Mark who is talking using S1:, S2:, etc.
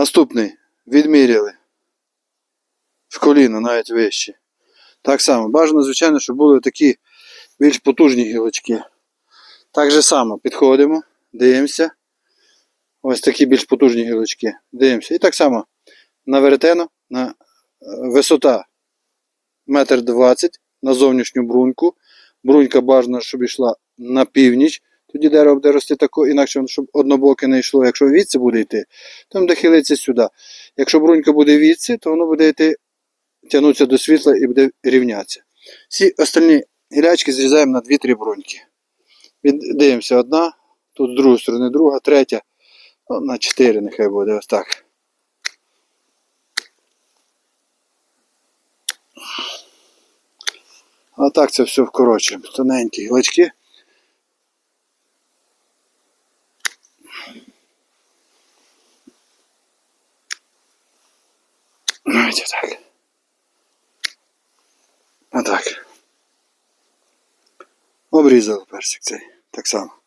S1: Наступний відміряли. В коліно, навіть вище. Так само. Бажано, звичайно, щоб були такі більш потужні гілочки. Так же само підходимо, дивимося. Ось такі більш потужні гілочки. Дивимося. І так само на веретено, на е, висота метр двадцять на зовнішню бруньку. Брунька бажано, щоб йшла на північ. Тоді дерево буде рости тако, інакше, щоб однобоке не йшло. Якщо віці буде йти, то воно буде хилитися сюди. Якщо брунька буде віці, то воно буде йти, тягнутися до світла і буде рівнятися. Всі остальні гілячки зрізаємо на 2-3 бруньки. Дивимося одна, тут з другої сторони друга, третя. Ну, на 4 нехай буде ось так. А це все вкорочуємо. Тоненькі гілочки. Давайте так. Отак. Обрізали персик цей. Так само.